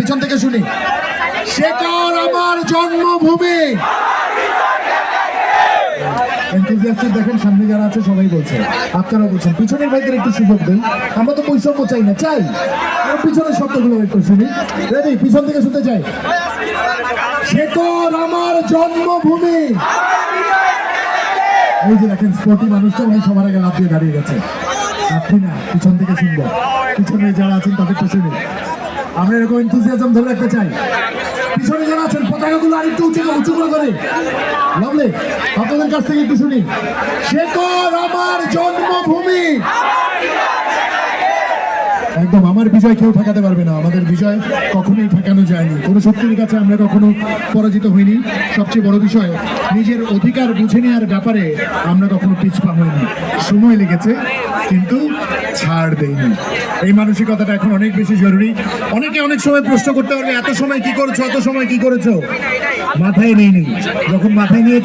পিছন থেকে শুনি। শেখর আমার জন্মভূমি। দেখেন, সামনে যারা আছে, সবাই বলছে। আপনারা বলছেন, পিছনের ভাইদের একটু সুযোগ দিন। আমরা তো বৈষম্য চাই না, চাই। পিছনের শব্দগুলো একটু শুনি। রেডি পিছন থেকে শুনতে চাই। শেখর আমার জন্মভূমি। এই যে দেখেন স্পোর্টি মানুষটা, উনি সবার আগে লাভ দিয়ে দাঁড়িয়ে গেছে। আপনি না, পিছন থেকে শুনব। পিছনে যারা আছেন তাদেরটা শুনি। আমরা এরকম এনথুজিয়াজম ধরে রাখতে চাই। পিছনে যারা আছেন, পতাকাগুলো আর একটু উঁচু উঁচু করে ধরে। লাভলে আপনাদের কাছ থেকে একটু শুনি। শেখর আমার জন্মভূমি। একদম, আমার বিজয় কেউ ঠেকাতে পারবে না। আমাদের বিজয় কখনোই ঠেকানো যায়নি। কোনো শক্তির কাছে আমরা কখনো পরাজিত হইনি। সবচেয়ে বড় বিষয় নিজের অধিকার বুঝে নেওয়ার ব্যাপারে আমরা কখনো পিছপা হইনি। সময় লেগেছে, কিন্তু ছাড় দেয়নি এই মানসিকতাটা এখন অনেক বেশি জরুরি। অনেকে অনেক সময় প্রশ্ন করতে পারবে, এত সময় কি করেছ? এত সময় কি করেছ? মাথায় নেই যখন মাথায় নিয়ে